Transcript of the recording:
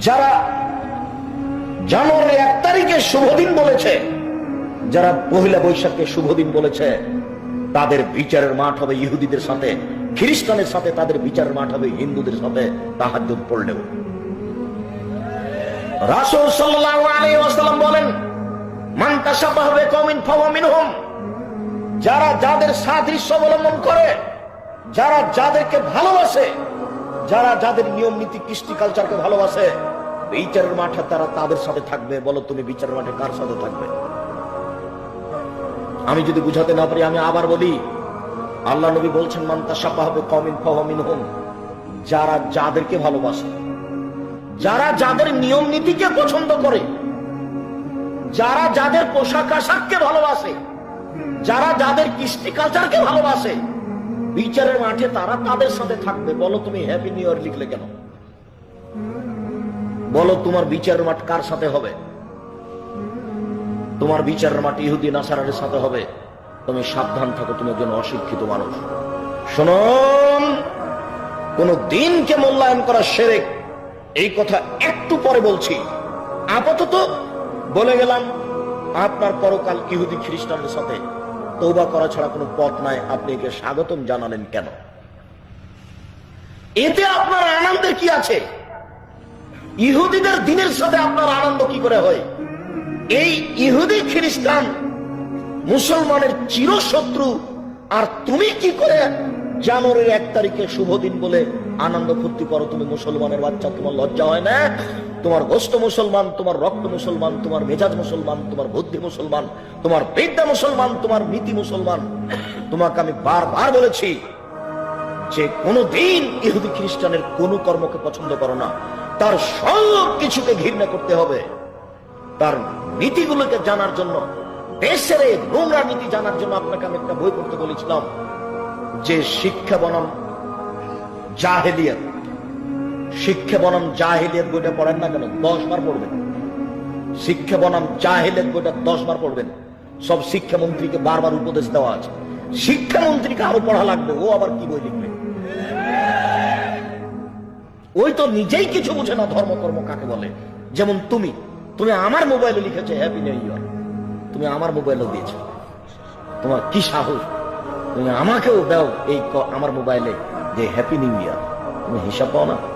যারা জানুয়ারি এক তারিখে শুভদিন বলেছে, যারা পহিলা বৈশাখকে শুভদিন বলেছে, তাদের বিচারের মাঠ হবে ইহুদিদের সাথে, খ্রিস্টানের সাথে তাদের বিচারের মাঠ হবে হিন্দুদের সাথে, তাহাজ্জুদ পড়লেও। রাসূল সাল্লাল্লাহু আলাইহি ওয়াসাল্লাম বলেন, মান বিকওমিন ফাহুয়া মিনহুম। যারা যাদের সাদৃশ্য অবলম্বন করে, যারা যাদেরকে ভালোবাসে যারা যাদের নিয়ম নীতি, কৃষ্টি কালচারকে ভালোবাসে, বিচারের মাঠে তারা তাদের সাথে থাকবে। বলো তুমি বিচারের মাঠে কার সাথে থাকবে? আমি যদি বুঝাতে না পারি, আমি আবার বলি, আল্লাহ নবী বলছেন মান্তা সাপা হবে কমিন ফহমিন হোম যারা যাদেরকে ভালোবাসে, যারা যাদের নিয়ম নীতিকে পছন্দ করে, যারা যাদের পোশাক আশাককে ভালোবাসে, যারা যাদের কৃষ্টি কালচারকে ভালোবাসে বিচারের মাঠে তারা তাদের সাথে থাকবে। বলো তুমি হ্যাপি নিউ ইয়ার লিখলে কেন? বলো, তোমার বিচারের মাঠ কার সাথে হবে? তোমার বিচারের মাঠ ইহুদি নাসারের সাথে হবে। তুমি সাবধান থাকো, তুমি একজন অশিক্ষিত মানুষ। শুনুন কোন দিনকে মূল্যায়ন করা সেরেক। এই কথা একটু পরে বলছি। আপাতত বলে গেলাম, আপনার পরকাল ইহুদি খ্রিস্টানদের সাথে তৌবা করা ছাড়া কোনো পথ নাই। আপনি একে স্বাগতম জানালেন কেন? এতে আপনার আনন্দের কি আছে? ইহুদিদের দিনের সাথে আপনার আনন্দ কি করে হয়? এই ইহুদি খ্রিস্টান, মুসলমানের চিরশত্রু, আর তুমি কি করে জানুয়ারির এক তারিখে শুভ দিন বলে আনন্দ ফুর্তি করো তুমি মুসলমানের বাচ্চা, তোমার লজ্জা হয় না? তোমার গোষ্ঠ মুসলমান, তোমার রক্ত মুসলমান, তোমার মেজাজ মুসলমান, তোমার বুদ্ধি মুসলমান, তোমার বিদ্যা মুসলমান, তোমার নীতি মুসলমান। তোমাকে আমি বারবার বলেছি যে কোনো দিন ইহুদি খ্রিস্টানের কোন কর্মকে পছন্দ করো না। তার সব কিছুকে ঘৃণা করতে হবে। তার নীতিগুলোকে জানার জন্য দেশের নোংরা নীতি জানার জন্য আপনাকে আমি একটা বই পড়তে বলেছিলাম, যে শিক্ষা বনাম জাহেলিয়াত। শিক্ষা বনাম জাহেলিয়াত বইটা পড়েন না কেন? দশ বার পড়বেন। শিক্ষা বনাম জাহেলিয়াত বইটা দশ বার পড়বেন। সব শিক্ষামন্ত্রীকে বারবার উপদেশ দেওয়া আছে। শিক্ষামন্ত্রীকে আরও পড়া লাগবে, ও আবার কি বই লিখবে? ওই তো নিজেই কিছু বুঝে না ধর্মকর্ম কাকে বলে। যেমন তুমি তুমি আমার মোবাইলে লিখেছো হ্যাপি নিউ ইয়ার তুমি আমার মোবাইলও দিয়েছ। তোমার কি সাহস? তুমি আমাকেও দাও এই আমার মোবাইলে যে হ্যাপি নিউ ইয়ার তুমি হিসাব পাও না